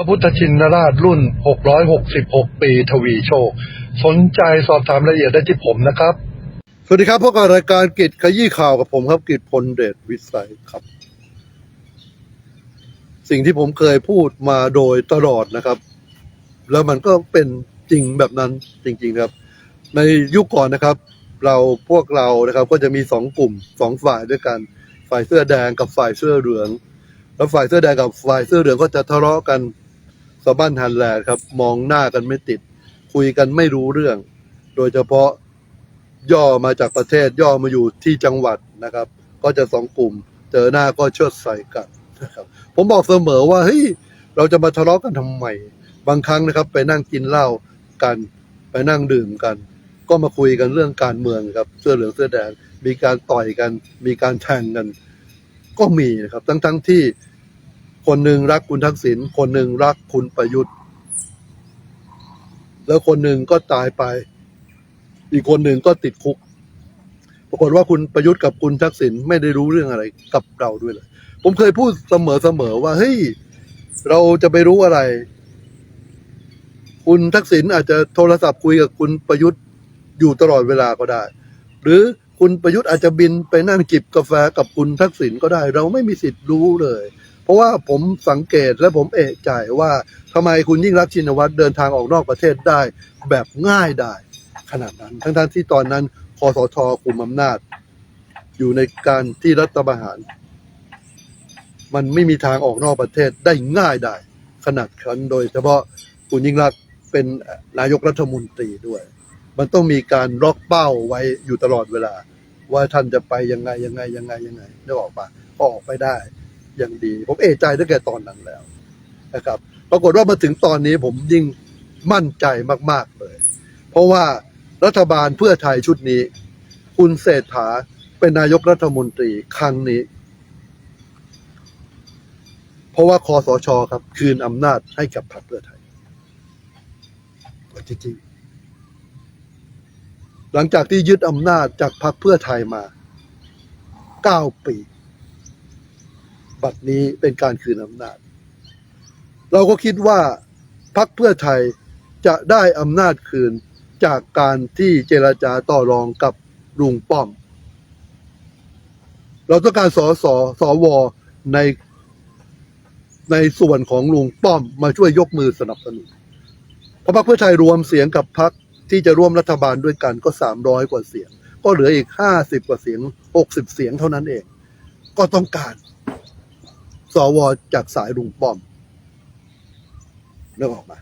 พระพุทธชินราชรุ่น 666 ปีทวีโชค สนใจสอบถามรายละเอียดได้ที่ผมนะครับ สวัสดีครับพบกับรายการกิจขยี้ข่าวกับผมครับกิจพลเดชวิสัยครับ สิ่งที่ผมเคยพูดมาโดยตลอดนะครับ แล้วมันก็เป็นจริงแบบนั้นจริง ๆครับ ในยุคก่อนนะครับ เราพวกเรานะครับ ก็จะมีสองกลุ่มสองฝ่ายด้วยกัน ฝ่ายเสื้อแดงกับฝ่ายเสื้อเหลือง แล้วฝ่ายเสื้อแดงกับฝ่ายเสื้อเหลืองก็จะทะเลาะกัน สะบั้นหันแลครับ มองหน้ากันไม่ติด คุยกันไม่รู้เรื่อง โดยเฉพาะย่อมาจากประเทศย่อมาอยู่ที่จังหวัดนะครับ ก็จะสองกลุ่ม เจอหน้าก็เชิดใส่กันนะครับ ผมบอกเสมอว่าเฮ้ยเราจะมาทะเลาะกันทำไมบางครั้งนะครับ ไปนั่งกินเหล้ากัน ไปนั่งดื่มกัน ก็มาคุยกันเรื่องการเมืองครับ เสื้อเหลืองเสื้อแดงมีการต่อยกัน มีการแทงกัน ก็มีนะครับ ทั้งทั้งที่ คนหนึ่งรักคุณทักษิณคนหนึ่งรักคุณประยุทธ์ แล้วคนหนึ่งก็ตายไป อีกคนหนึ่งก็ติดคุก ปรากฏว่าคุณประยุทธ์กับคุณทักษิณไม่ได้รู้เรื่องอะไรกับเราด้วยเลย ผมเคยพูดเสมอเสมอว่าเฮ้ยเราจะไปรู้อะไร คุณทักษิณอาจจะโทรศัพท์คุยกับคุณประยุทธ์อยู่ตลอดเวลาก็ได้ หรือคุณประยุทธ์อาจจะบินไปนั่งจิบกาแฟกับคุณทักษิณก็ได้ เราไม่มีสิทธิ์รู้เลย เพราะว่าผมสังเกตและผมเอะใจว่าทำไมคุณยิ่งรักชินวัตรเดินทางออกนอกประเทศได้ แบบง่ายได้ขนาดนั้น ทั้งๆที่ตอนนั้นคอสชคุมอำนาจ อยู่ในการที่รัฐประหาร มันไม่มีทางออกนอกประเทศได้ง่ายได้ ขนาดนั้นโดย เฉพาะคุณยิ่งรักเป็นนายกรัฐมนตรีด้วย มันต้องมีการล็อกเป้าไว้อยู่ตลอดเวลา ว่าท่านจะไปยังไงยังไงยังไงยังไงได้ออกปะก็ออกไปได้ อย่างดี ผมเอะใจตั้งแต่ตอนนั้นแล้วนะครับ ปรากฏว่ามาถึงตอนนี้ผมยิ่งมั่นใจมาก ๆเลย เพราะว่ารัฐบาลเพื่อไทยชุดนี้ คุณเศรษฐาเป็นนายกรัฐมนตรีครั้งนี้ เพราะว่าคอสชครับ คืนอำนาจให้กับพรรคเพื่อไทยจริงๆหลังจากที่ยึดอำนาจจากพรรคเพื่อไทยมาเก้าปี บัดนี้เป็นการคืนอำนาจ เราก็คิดว่าพรรคเพื่อไทยจะได้อำนาจคืนจากการที่เจรจาต่อรองกับลุงป้อม เราต้องการสอสอสอวอในในส่วนของลุงป้อมมาช่วยยกมือสนับสนุนเพราะพรรคเพื่อไทยรวมเสียงกับพรรคที่จะร่วมรัฐบาลด้วยกันก็สามร้อยกว่าเสียง ก็เหลืออีกห้าสิบกว่าเสียงหกสิบเสียงเท่านั้นเอง ก็ต้องการ สวจากสายลุงป้อมนึกออกมา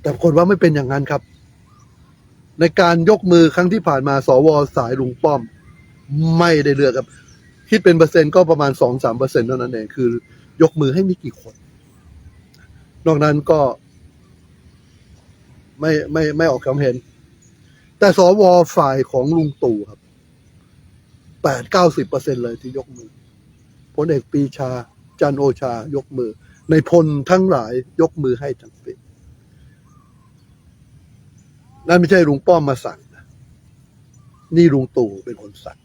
แต่ปรากฏว่าไม่เป็นอย่างนั้นครับ ในการยกมือครั้งที่ผ่านมา สวสายลุงป้อม ไม่ได้เลือกครับ คิดเป็นเปอร์เซ็นต์ก็ประมาณสองสามเปอร์เซ็นต์เท่านั้นเองคือ ยกมือให้ม่กี่คน นอกนั้นก็ ไม่ไม่ไม่ออกความเห็น แต่สวฝ่ายของลุงตู่ครับแปดเก้าสิบเปอร์เซ็นเลยที่ยกมือพลเอกปีชา จันโอชายกมือ ในพลทั้งหลายยกมือให้ทั้งสิ้นนั่นไม่ใช่ลุงป้อมมาสั่งนะนี่ลุงตู่เป็นคนสั่ง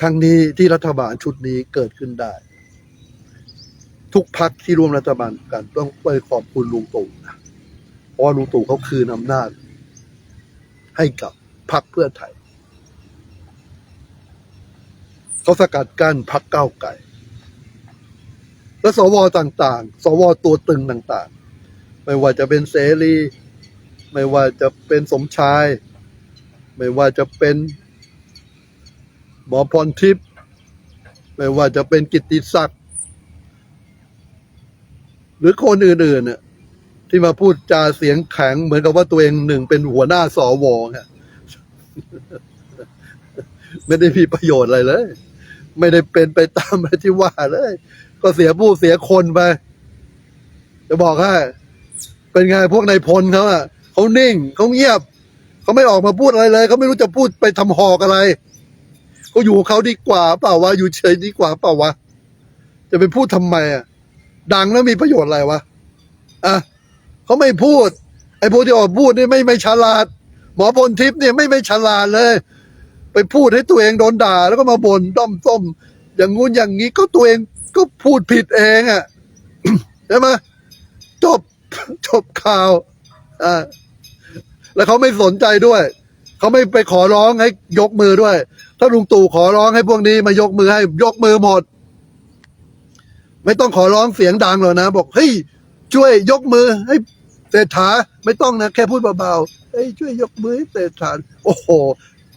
ครั้งนี้ที่รัฐบาลชุดนี้เกิดขึ้นได้ ทุกพักที่ร่วมรัฐบาลกันต้องไปขอบคุณลุงตู่นะเพราะลุงตู่เขาคืนอำนาจ ให้กับพักเพื่อไทยเขาสกัดกั้นพักเก้าไก่ และสวต่างๆ สวตัวตึงต่างๆ ไม่ว่าจะเป็นเสรี ไม่ว่าจะเป็นสมชาย ไม่ว่าจะเป็นหมอพรทิพย์ไม่ว่าจะเป็นกิตติศักดิ์หรือคนอื่นๆเนี่ยที่มาพูดจาเสียงแข็งเหมือนกับว่าตัวเองหนึ่งเป็นหัวหน้าสวเนี่ยไม่ได้มีประโยชน์อะไรเลย ไม่ได้เป็นไปตามที่ว่าเลย ก็เสียผู้เสียคนไป จะบอกให้เป็นไงพวกนายพลเขาอะเขานิ่งเขาเงียบเขาไม่ออกมาพูดอะไรเลยเขาไม่รู้จะพูดไปทำหอกอะไรเขาอยู่ของเขาดีกว่าเปล่าวะอยู่เฉยดีกว่าเปล่าวะจะไปพูดทำไมอะ ดังแล้วมีประโยชน์อะไรวะอะเขาไม่พูด ไอ้พวกที่ออกพูดนี่ไม่ไม่ฉลาด หมอพลทิพย์เนี่ยไม่ไม่ฉลาดเลย ไปพูดให้ตัวเองโดนด่า แล้วก็มาบ่นด้อมส้ม อย่างงู้นอย่างนี้ก็ตัวเองก็พูดผิดเองอะ่ะใช่ไหมจบจบข่าวอ่าแล้วเขาไม่สนใจด้วยเขาไม่ไปขอร้องให้ยกมือด้วย ถ้าลุงตู่ขอร้องให้พวกนี้มายกมือให้ยกมือหมด ไม่ต้องขอร้องเสียงดังหรอกนะ บอกเฮ้ยช่วยยกมือให้เศรษฐาไม่ต้องนะแค่พูดเบาๆเฮ้ยช่วยยกมือให้เศรษฐาโอ้โห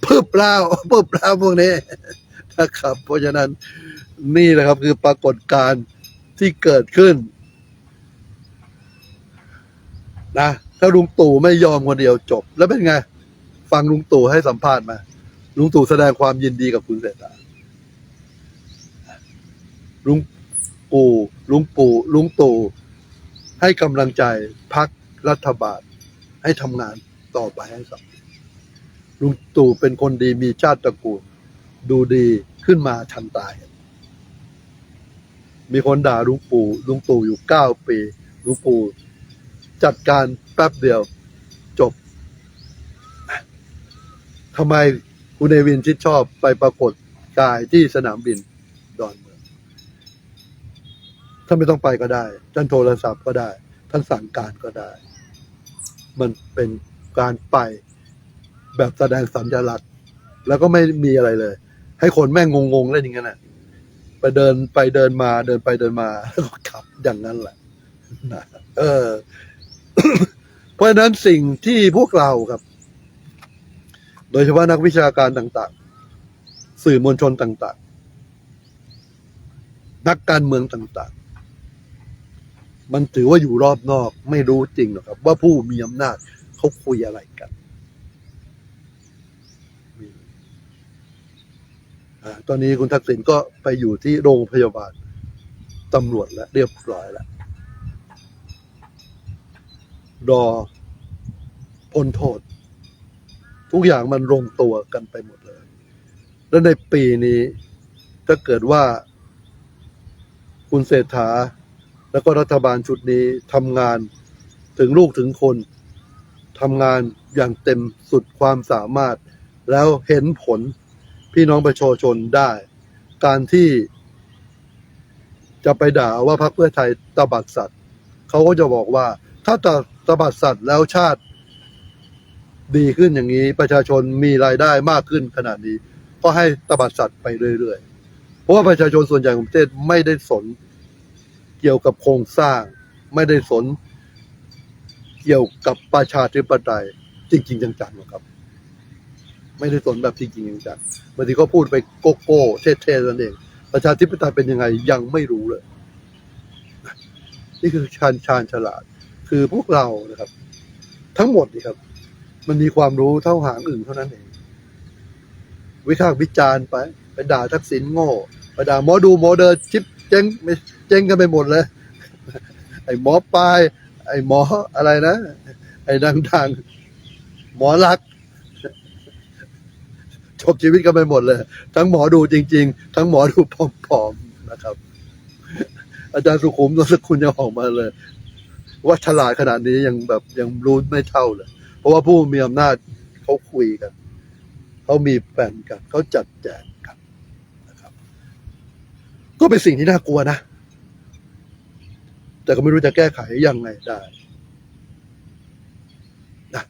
พึบแล้วพึบแล้วพวกนี้ นะครับ เพราะฉะนั้นนี่แหละครับคือปรากฏการณ์ที่เกิดขึ้นนะถ้าลุงตู่ไม่ยอมคนเดียวจบ แล้วเป็นไง ฟังลุงตู่ให้สัมภาษณ์มาลุงตู่แสดงความยินดีกับคุณเศรษฐาลุงปู่ลุงปู่ลุงตู่ให้กำลังใจพักรัฐบาล ให้ทำงานต่อไปให้สำเร็จลุงตู่เป็นคนดีมีชาติตระกูล ดูดีขึ้นมาทันตาย มีคนด่าลุงปู่ลุงตู่อยู่เก้าปีลุงปู่จัดการแป๊บเดียวจบทำไมคุณเนวินชิดชอบไปปรากฏกายที่สนามบินดอนเมือง ท่านไม่ต้องไปก็ได้ ท่านโทรศัพท์ก็ได้ ท่านสั่งการก็ได้ มันเป็นการไปแบบแสดงสัญลักษณ์ แล้วก็ไม่มีอะไรเลย ให้คนแม่งงงๆเล่นอย่างนั้นน่ะไปเดินไปเดินมา เดินไปเดินมาแล้วก็ขับอย่างนั้นแหละนะเออ เพราะฉะนั้นสิ่งที่พวกเราครับ โดยเฉพาะนักวิชาการต่าง ๆ สื่อมวลชนต่าง ๆ นักการเมืองต่าง ๆ มันถือว่าอยู่รอบนอก ไม่รู้จริงหรอกครับ ว่าผู้มีอำนาจเขาคุยอะไรกันมีอ่า ตอนนี้คุณทักษิณก็ไปอยู่ที่โรงพยาบาลตำรวจแล้วเรียบร้อยแล้วรอพ้นโทษ ทุกอย่างมันลงตัวกันไปหมดเลย และในปีนี้ถ้าเกิดว่าคุณเศรษฐา แล้วก็รัฐบาลชุดนี้ทำงานถึงลูกถึงคนทำงานอย่างเต็มสุดความสามารถ แล้วเห็นผล พี่น้องประชาชนได้ การที่จะไปด่าว่าพรรคเพื่อไทยตบัดสัตว์เขาก็จะบอกว่า ถ้าตะตบัดสัตว์แล้วชาติ ดีขึ้นอย่างนี้ประชาชนมีรายได้มากขึ้นขนาดนี้ ก็ให้ตบัดสัตว์ไปเรื่อยๆ เพราะว่าประชาชนส่วนใหญ่ของประเทศไม่ได้สนเกี่ยวกับโครงสร้าง ไม่ได้สนเกี่ยวกับประชาธิปไตยจริง ๆ จังๆหรอกครับ ไม่ได้สนแบบจริงๆจังบางทีก็พูดไปโกโก้เท่ๆนั่นเอง ประชาธิปไตยเป็นยังไงยังไม่รู้เลย นี่คือชาญชาญฉลาด คือพวกเรานะครับ ทั้งหมดนี่ครับ มันมีความรู้เท่าหางอึ่งเท่านั้นเอง วิพากษ์วิจารณ์ไปไปด่าทักษิณโง่ไปด่าหมอดูหมอเดินชิปเจ๊งไม่เจ๊งกันไปหมดเลย ไอ้หมอปลาย ไอ้หมออะไรนะ ไอ้ดังๆหมอรัก จบชีวิตกันไปหมดเลย ทั้งหมอดูจริง ๆ ทั้งหมอดูผอมๆนะครับ อาจารย์สุขุมนวสกุลยังออกมาเลย ว่าฉลาดขนาดนี้ยังแบบยังรู้ไม่เท่าเลย เพราะว่าผู้มีอำนาจเขาคุยกันเขามีแผนกันเขาจัดแจงกันนะครับ ก็เป็นสิ่งที่น่ากลัวนะแต่ก็ไม่รู้จะแก้ไขยังไงได้นะ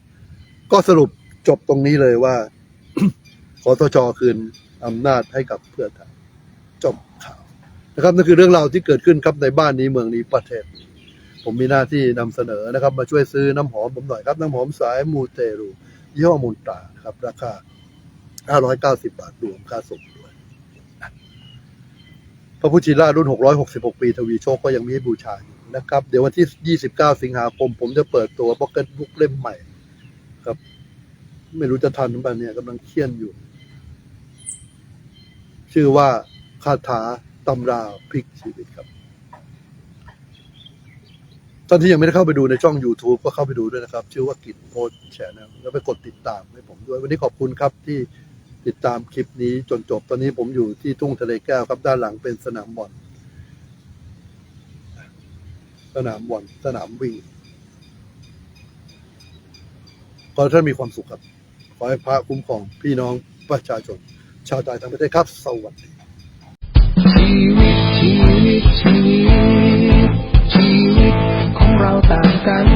ก็สรุปจบตรงนี้เลยว่า ขอตชคืนอำนาจให้กับเพื่อไทยจบข่าวนะครับนั่นคือเรื่องราวที่เกิดขึ้นครับในบ้านนี้เมืองนี้ประเทศนี้ผมมีหน้าที่นำเสนอนะครับ มาช่วยซื้อน้ำหอมผมหน่อยครับน้ำหอมสายมูเตรูยี่ห้อมูลตราครับ ราคา 590 บาทรวมค่าส่งด้วยพระพุทธชินราชรุ่น 666 ปีทวีโชคก็ยังมีให้บูชาอยู่นะครับ เดี๋ยววันที่ 29 สิงหาคม ผมจะเปิดตัวบ็อกเก็ตบุ๊กเล่มใหม่ ครับ ไม่รู้จะทันหรือเปล่าเนี่ยกำลังเขียนอยู่ ชื่อว่าคาถาตำราพลิกชีวิตครับตอนที่ยังไม่ได้เข้าไปดูในช่อง YouTube ก็เข้าไปดูด้วยนะครับ ชื่อว่ากิจโพสแชนแนลแล้วไปกดติดตามให้ผมด้วย วันนี้ขอบคุณครับที่ติดตามคลิปนี้จนจบตอนนี้ผมอยู่ที่ทุ่งทะเลแก้วครับ ด้านหลังเป็นสนามบอลสนามบอลสนามวิ่งขอให้ท่านมีความสุขครับ ขอให้พระคุ้มครองพี่น้องประชาชน ชาวไทยทั้งประเทศครับ สวัสดีชีวิตชีวิตชีวิตชีวิตของเราต่างกัน